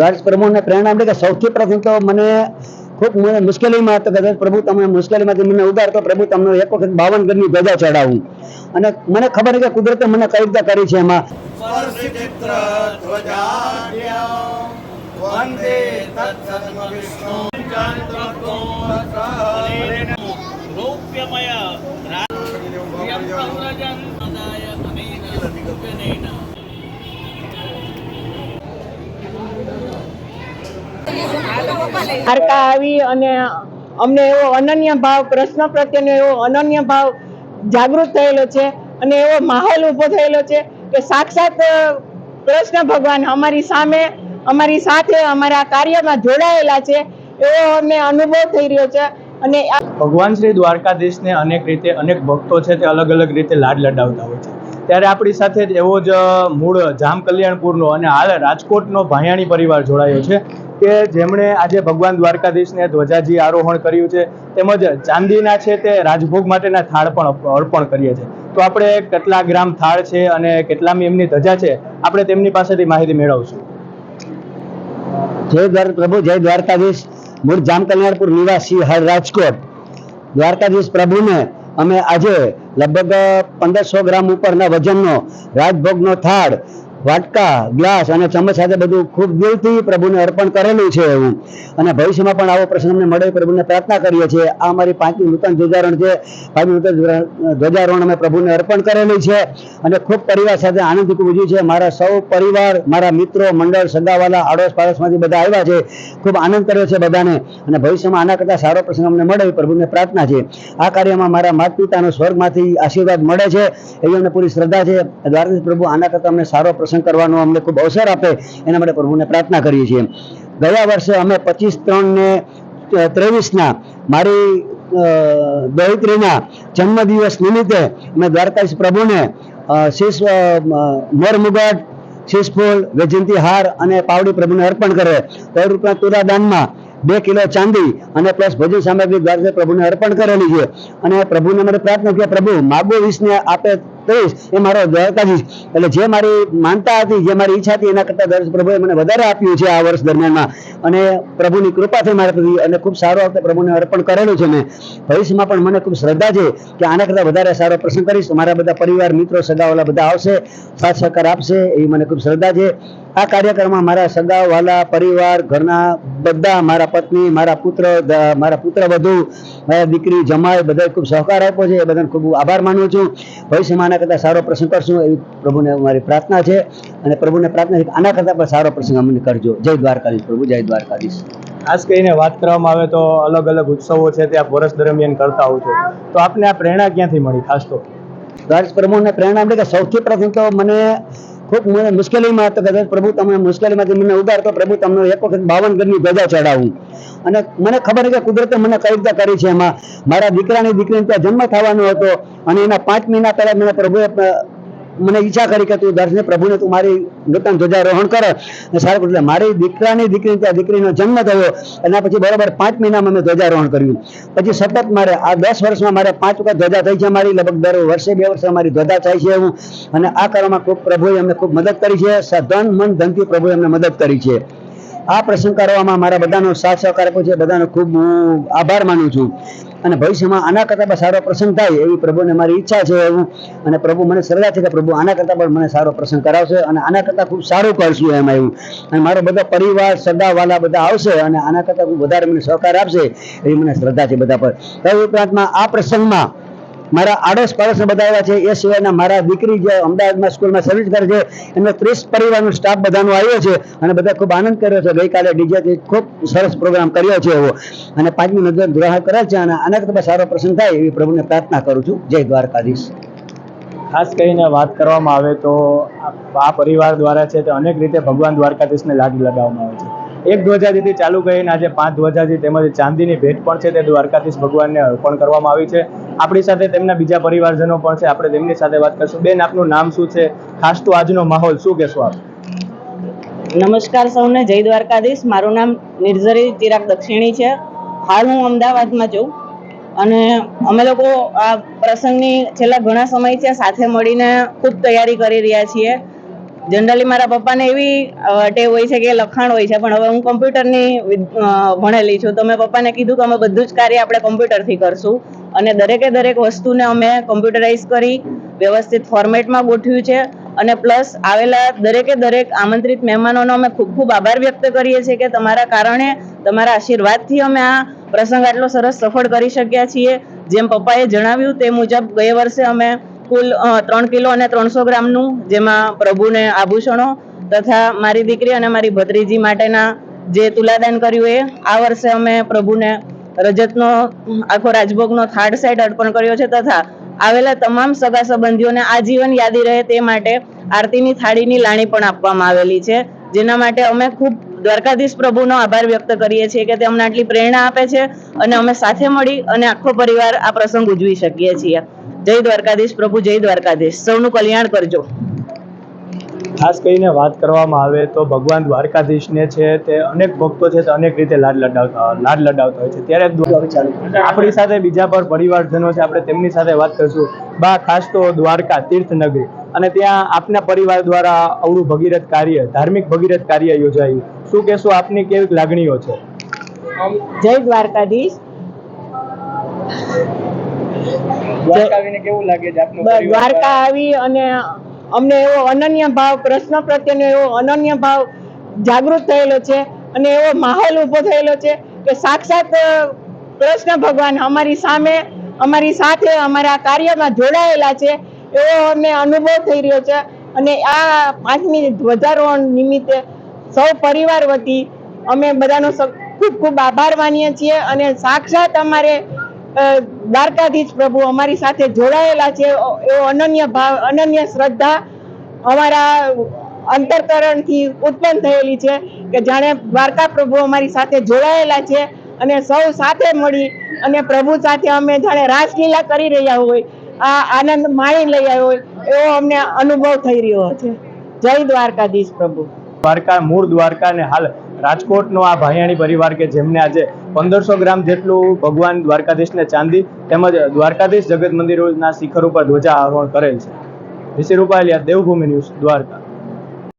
દ્વારકા પ્રભુને પ્રેરણા મળી કે સૌથી પ્રથમ તો મને ખૂબ મને મુશ્કેલીમાં હતો કદાચ પ્રભુ તમે મુશ્કેલીમાંથી મને ઉગારતો પ્રભુ તમને એક વખત બાવન ગણની ધજા ચડાવું. અને મને ખબર કે કુદરતે મને કઈ રીતે કરી છે એમાં. વંદે દ્વારકા આવી અને અમને એવો અનન્ય ભાવ પ્રશ્ન પ્રત્યેનો એવો અનન્ય ભાવ જાગૃત થયેલો છે અને એવો માહોલ ઊભો થયેલો છે કે સાક્ષાત કૃષ્ણ ભગવાન અમારી સામે, અમારી સાથે, અમારા કાર્યમાં જોડાયેલા છે એવો અમને અનુભવ થઈ રહ્યો છે અને ભગવાન શ્રી દ્વારકાધીશને અનેક રીતે અનેક ભક્તો છે તે અલગ અલગ રીતે લાડ લડાવતા હોય છે. ત્યારે આપણી સાથે એવો જ મૂળ જામ કલ્યાણપુરનો અને હાલ રાજકોટનો ભાયાણી પરિવાર જોડાયો છે. કે જેમણે આજે ભગવાન દ્વારકાધીશને ધ્વજાજી આરોહણ કર્યું છે, તેમજ ચાંદીના છે તે રાજભોગ માટેના થાળ પણ અર્પણ કરીએ છીએ. તો આપણે કેટલા ગ્રામ થાળ છે અને કેટલામી એમની ધજા છે, આપણે તેમની પાસેથી માહિતી મેળવશું. જય દ્વાર, પ્રભુ, જય દ્વારકાધીશ. મૂળ જામકલ્યાણપુર નિવાસી હર રાજકોટ. દ્વારકાધીશ પ્રભુને અમે આજે લગભગ પંદરસો ગ્રામ ઉપરના વજનનો રાજભોગનો થાળ વાટકા, ગ્લાસ અને ચમચ સાથે બધું ખૂબ દિલથી પ્રભુને અર્પણ કરેલું છે એવું. અને ભવિષ્યમાં પણ આવો પ્રસંગ અમને મળે પ્રભુને પ્રાર્થના કરીએ છીએ. આ અમારી પાંચમી નૂતન ધ્વજારોહણ છે. પાંચમી નૂતન ધ્વજારોહણ અમે પ્રભુને અર્પણ કરેલું છે. અને ખૂબ પરિવાર સાથે આનંદથી ઉજવ્યું છે. મારા સૌ પરિવાર, મારા મિત્રો, મંડળ, સગાવાલા, આડોશ પાડોશમાંથી બધા આવ્યા છે. ખૂબ આનંદ કર્યો છે બધાને. અને ભવિષ્યમાં આના કરતાં સારો પ્રસંગ અમને મળે પ્રભુને પ્રાર્થના છે. આ કાર્યમાં મારા માતા પિતાનો સ્વર્ગમાંથી આશીર્વાદ મળે છે. એવી અમને પૂરી શ્રદ્ધા છે. દ્વારકાધીશ પ્રભુ, આના કરતાં અમને સારો પ્રસંગ કરવાનો અમને ખૂબ અવસર આપે એના માટે પ્રભુને પ્રાર્થના કરીએ છીએ. ગયા વર્ષે અમે પચીસ ત્રણ ને ત્રેવીસના મારી દૈત્રીના જન્મદિવસ નિમિત્તે અમે દ્વારકાશ પ્રભુને શીશ અ, અ, મોર મુગટ શીશફૂલ વૈજયંતી હાર અને પાવડી પ્રભુને અર્પણ કરે. દર રૂપિયા તુરા દાનમાં બે કિલો ચાંદી અને પ્લસ ભોજન સામગ્રી દ્વારકા પ્રભુને અર્પણ કરેલી છે. અને પ્રભુને મને પ્રાર્થના કે પ્રભુ માગો વિષને આપે ત્રીસ એ મારો દ્વારકાધીશ એટલે જે મારી માનતા હતી, જે મારી ઈચ્છા હતી, એના કરતાં દર્શ પ્રભુએ મને વધારે આપ્યું છે આ વર્ષ દરમિયાનમાં. અને પ્રભુની કૃપાથી મારા પ્રતિ, અને ખૂબ સારો વખતે પ્રભુને અર્પણ કરેલું છે મેં. ભવિષ્યમાં પણ મને ખૂબ શ્રદ્ધા છે કે આના કરતાં વધારે સારો પ્રસંગ કરીશ. મારા બધા પરિવાર, મિત્રો સગાવાલા બધા આવશે, સાથ સહકાર આપશે, એવી મને ખૂબ શ્રદ્ધા છે. આ કાર્યક્રમમાં મારા સગાવાલા પરિવાર, ઘરના બધા, મારા પત્ની, મારા પુત્ર મારા પુત્ર વધુ મારા દીકરી જમાય બધાએ ખૂબ સહકાર આપ્યો છે. એ બધાને ખૂબ આભાર માનું છું. ભવિષ્યમાં આના કરતાં સારો પ્રસંગ કરશું એવી પ્રભુને મારી પ્રાર્થના છે. અને પ્રભુને પ્રાર્થના છે કે આના કરતાં પણ સારો પ્રસંગ અમને કરજો. જય દ્વારકાધીશ પ્રભુ જય દ્વારકાધીશ. ખાસ કરીને વાત કરવામાં આવે તો અલગ અલગ ઉત્સવો છે તે આપ વર્ષ દરમિયાન કરતા હોવ છો. તો આપને આ પ્રેરણા ક્યાંથી મળી ખાસ તો? દ્વારકા પ્રભુને પ્રેરણા મળી કે સૌથી પ્રથમ તો મને ખૂબ મને મુશ્કેલીમાં હતો કદાચ પ્રભુ તમે મુશ્કેલીમાંથી મને ઉગારતો પ્રભુ તમને એક વખત બાવન ગજની ધજા ચડાવું. અને મને ખબર છે કે કુદરતે મને કઈ રીતે કરી છે એમાં. મારા દીકરાની દીકરીને ત્યાં જન્મ થવાનો હતો અને એના પાંચ મહિના પહેલા મને પ્રભુએ મને ઈચ્છા કરી કે તું દર્શને પ્રભુને તું મારી નૂતન ધ્વજારોહણ કર. અને સારું એટલે મારી દીકરાની દીકરી ત્યાં દીકરીનો જન્મ થયો. એના પછી બરાબર પાંચ મહિનામાં મેં ધ્વજારોહણ કર્યું. પછી સતત મારે આ દસ વર્ષમાં મારે પાંચ વખત ધ્વજા થઈ છે મારી. લગભગ દર વર્ષે બે વર્ષે મારી ધ્વજા થાય છે એવું. અને આ કરવામાં ખૂબ પ્રભુએ અમને ખૂબ મદદ કરી છે. ધન મન, ધનથી પ્રભુએ અમને મદદ કરી છે. આ પ્રસંગ કરવામાં મારા બધાનો સાથ સહકાર આપ્યો છે. બધાનો ખૂબ હું આભાર માનું છું. અને ભવિષ્યમાં આના કરતાં પણ સારો પ્રસંગ થાય એવી પ્રભુને મારી ઈચ્છા છે એવું. અને પ્રભુ મને શ્રદ્ધા છે કે પ્રભુ આના કરતાં પણ મને સારો પ્રસંગ કરાવશે અને આના કરતાં ખૂબ સારું કરશું એમાં એવું. અને મારો બધો પરિવાર સગા વાલા બધા આવશે અને આના કરતાં ખૂબ વધારે મને સહકાર આપશે એવી મને શ્રદ્ધા છે બધા પર. તદ ઉપરાંતમાં આ પ્રસંગમાં મારા આડોશ પાડોશને બધા આવ્યા છે, એ સિવાયના મારા દીકરી જે અમદાવાદમાં સ્કૂલમાં સર્વિસ કરે છે, એમનો ત્રીસ પરિવારનો સ્ટાફ બધાનો આવ્યો છે અને બધા ખૂબ આનંદ કર્યો છે. ગઈકાલે ડીજેથી ખૂબ સરસ પ્રોગ્રામ કર્યો છે એવો. અને પાંચમી નજર ગ્રહણ કરે છે અને આના કરતાં સારો પ્રસંગ થાય એવી પ્રભુને પ્રાર્થના કરું છું. જય દ્વારકાધીશ. ખાસ કરીને વાત કરવામાં આવે તો આ પરિવાર દ્વારા છે તે અનેક રીતે ભગવાન દ્વારકાધીશને લાગી લગાવવામાં આવે છે. એક ધ્વજાજીથી ચાલુ કરીને આજે પાંચ ધ્વજાજી તેમજ ચાંદીની ભેટ પણ છે તે દ્વારકાધીશ ભગવાનને અર્પણ કરવામાં આવી છે. આપણી સાથે તેમના બીજા પરિવારજનો પણ છે. આપણે તેમની સાથે વાત કરશું. બેન, આપનું નામ શું છે? ખાસ તો આજનો માહોલ શું કહેશો આપ? નમસ્કાર સૌને. જય દ્વારકાધીશ. મારું નામ નિર્ઝરી ચિરાગ દક્ષિણી છે. હાલ હું અમદાવાદમાં છું અને અમે લોકો આ પ્રસંગની છેલ્લા ઘણા સમયથી સાથે મળીને ખૂબ તૈયારી કરી રહ્યા છીએ. જનરલી મારા પપ્પાને એવી ટેવ હોય છે કે લખાણ હોય છે, પણ હવે હું કોમ્પ્યુટરની ભણેલી છું. તો મેં પપ્પાને કીધું કે અમે બધું જ કાર્ય આપણે કોમ્પ્યુટરથી કરશું. અને દરેકે દરેક વસ્તુને અમે કમ્પ્યુટરાઇઝ કરી વ્યવસ્થિત ફોર્મેટમાં ગોઠવ્યું છે. અને પ્લસ આવેલા દરેકે દરેક આમંત્રિત મહેમાનોનો અમે ખૂબ ખૂબ આભાર વ્યક્ત કરીએ છીએ કે તમારા કારણે તમારા આશીર્વાદથી અમે આ પ્રસંગ આટલો સરસ સફળ કરી શક્યા છીએ. જેમ પપ્પાએ જણાવ્યું તે મુજબ ગયા વર્ષે અમે કુલ ત્રણ કિલો અને ત્રણસો ગ્રામનું જેમાં પ્રભુને આભૂષણો તથા મારી દીકરી અને મારી ભત્રીજી માટેના જે તુલાદાન કર્યું એ, આ વર્ષે અમે પ્રભુને રજતનો આખો રાજભોગનો થાર્ડ સેટ અર્પણ કર્યો છે તથા આવેલા તમામ સગા સંબંધીઓને આજીવન યાદી રહે તે માટે આરતીની થાળીની લાણી પણ આપવામાં આવેલી છે. જેના માટે અમે ખૂબ દ્વારકાધીશ પ્રભુનો આભાર વ્યક્ત કરીએ છીએ કે તે અમને આટલી પ્રેરણા આપે છે અને અમે સાથે મળી અને આખો પરિવાર આ પ્રસંગ ઉજવી શકીએ છીએ. જય દ્વારકાધીશ પ્રભુ, જય દ્વારકાધીશ. સૌનું કલ્યાણ કરજો. ખાસ કરીને વાત કરવામાં આવે તો ભગવાન દ્વારકાધીશને છે તે અનેક ભક્તો છે તે અનેક રીતે લાડ લડાવતા લાડ લડાવતા હોય છે. ત્યારે આપણી સાથે બીજા પર પરિવારજનો છે આપણે તેમની સાથે વાત કરીશું. બા ખાસ તો દ્વારકા તીર્થનગરી. અને ત્યાં આપના પરિવાર દ્વારા અવળું ભગીરથ કાર્ય ધાર્મિક ભગીરથ કાર્ય યોજાયું. શું કહેશો આપની કેવી લાગણીઓ છે? જય દ્વારકાધીશ. દ્વારકા આવીને કેવું લાગે છે દ્વારકા આવી અને અમને એવો અનન્ય ભાવ, પ્રશ્ન પ્રત્યેનો એવો અનન્ય ભાવ જાગૃત થયેલો છે અને એવો માહોલ ઊભો થયેલો છે કે સાક્ષાત કૃષ્ણ ભગવાન અમારી સામે, અમારી સાથે, અમારા કાર્યમાં જોડાયેલા છે એવો અમને અનુભવ થઈ રહ્યો છે અને આ પાંચમી ધ્વજારોહણ નિમિત્તે સૌ પરિવાર વતી અમે બધાનો ખૂબ ખૂબ આભાર માનીએ છીએ અને સાક્ષાત અમારે દ્વારકાધીશ પ્રભુ અમારી સાથે જોડાયેલા છે. એવો અનન્ય ભાવ, અનન્ય શ્રદ્ધા અમારા અંતરકરણથી ઉત્પન્ન થયેલી છે કે જાણે દ્વારકા પ્રભુ અમારી સાથે જોડાયેલા છે અને સૌ સાથે મળી અને પ્રભુ સાથે અમે જાણે રાસલીલા કરી રહ્યા હોય, આ આનંદ માણી રહ્યા હોય, એવો અમને અનુભવ થઈ રહ્યો છે. જય દ્વારકાધીશ પ્રભુ. દ્વારકા, મૂળ દ્વારકા ને હાલ રાજકોટનો આ ભાયાણી પરિવાર કે જેમને આજે પંદરસો ગ્રામ જેટલું ભગવાન દ્વારકાધીશને ચાંદી તેમજ દ્વારકાધીશ જગત મંદિરોના શિખર ઉપર ધ્વજા આરોહણ કરેલ છે. ઋષિ રૂપાલિયા દેવભૂમિ ન્યૂઝ દ્વારકા.